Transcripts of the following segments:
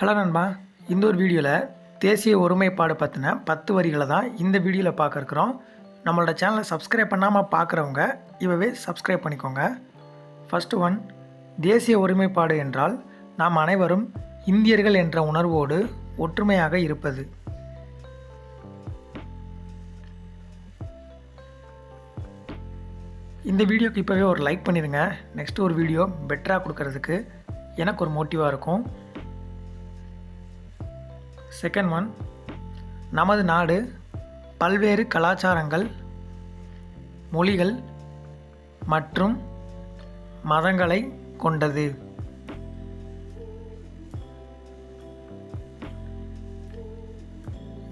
Hello நண்பா இந்த ஒரு வீடியோவில் தேசிய ஒருமைப்பாடு பற்றின பத்து வரிகளை தான் இந்த வீடியோவில் பார்க்க இருக்கிறோம் நம்மளோட சேனலை சப்ஸ்கிரைப் பண்ணாமல் பார்க்குறவங்க இவவே சப்ஸ்கிரைப் பண்ணிக்கோங்க. ஃபஸ்ட்டு ஒன் தேசிய ஒருமைப்பாடு என்றால் நாம் அனைவரும் இந்தியர்கள் என்ற உணர்வோடு ஒற்றுமையாக இருப்பது. இந்த வீடியோக்கு இப்போவே ஒரு லைக் பண்ணிடுங்க. நெக்ஸ்ட் ஒரு வீடியோ பெட்டராக கொடுக்கறதுக்கு எனக்கு ஒரு மோட்டிவாக இருக்கும். செகண்ட் ஒன் நமது நாடு பல்வேறு கலாச்சாரங்கள் மொழிகள் மற்றும் மதங்களை கொண்டது.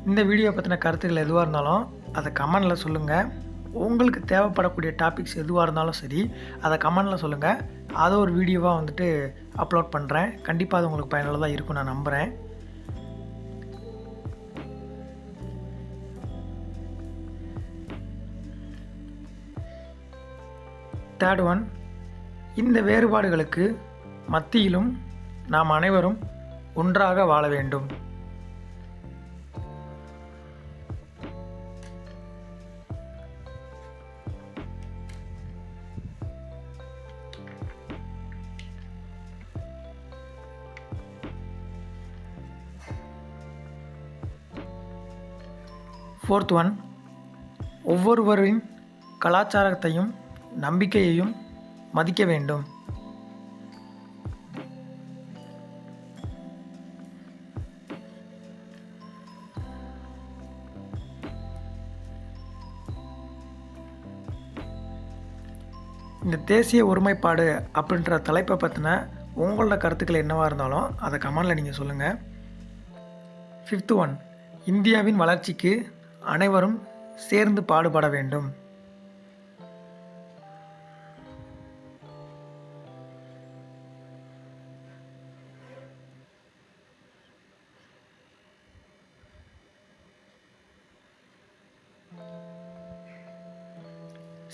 இந்த வீடியோ பற்றின கருத்துக்கள் எதுவாக இருந்தாலும் அதை கமெண்டில் சொல்லுங்கள் உங்களுக்கு தேவைப்படக்கூடிய டாபிக்ஸ் எதுவாக இருந்தாலும் சரி அதை கமெண்டில் சொல்லுங்கள் அதை ஒரு வீடியோவாக வந்துட்டு அப்லோட் பண்ணுறேன் கண்டிப்பாக அது உங்களுக்கு பயனுள்ளதாக இருக்கும் நான் நம்புகிறேன் தேர்ட் ஒன் இந்த வேறுபாடுகளுக்கு மத்தியிலும் நாம் அனைவரும் ஒன்றாக வாழ வேண்டும். ஃபோர்த் ஒன் ஒவ்வொருவரின் கலாச்சாரத்தையும் நம்பிக்கையையும் மதிக்க வேண்டும். இந்த தேசிய ஒருமைப்பாடு அப்படின்ற தலைப்பை பற்றின உங்களோட கருத்துக்கள் என்னவாக இருந்தாலும் அதை கமெண்டில் நீங்கள் சொல்லுங்கள் ஃபிஃப்த் ஒன் இந்தியாவின் வளர்ச்சிக்கு அனைவரும் சேர்ந்து பாடுபட வேண்டும்.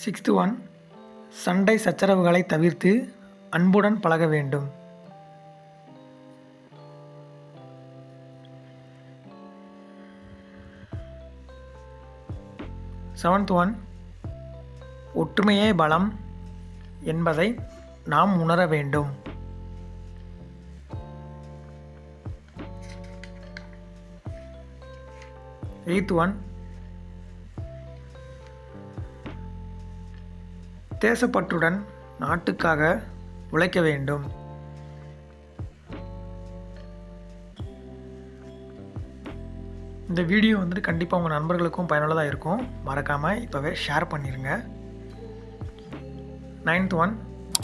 சிக்ஸ்த்து ஒன் சண்டை சச்சரவுகளை தவிர்த்து அன்புடன் பழக வேண்டும். செவன்த் ஒன் ஒற்றுமையே பலம் என்பதை நாம் உணர வேண்டும். எயித் ஒன் தேசப்பற்றுடன் நாட்டுக்காக உழைக்க வேண்டும். இந்த வீடியோ வந்துட்டு கண்டிப்பாக உங்கள் நண்பர்களுக்கும் பயனுள்ளதாக இருக்கும். மறக்காமல் இப்போவே ஷேர் பண்ணிடுங்க நைன்த் ஒன்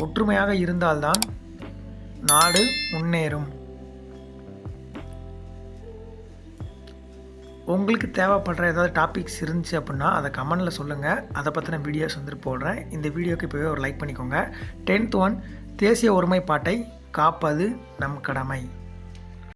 ஒற்றுமையாக இருந்தால்தான் நாடு முன்னேறும். உங்களுக்கு தேவைப்படுற ஏதாவது டாபிக்ஸ் இருந்துச்சு அப்படின்னா அதை கமெண்டில் சொல்லுங்கள் அதை பற்றின வீடியோஸ் வந்துட்டு போடுறேன். இந்த வீடியோக்கு இப்போவே ஒரு லைக் பண்ணிக்கோங்க. டென்த் ஒன் தேசிய ஒருமைப்பாட்டை காப்பது நம் கடமை.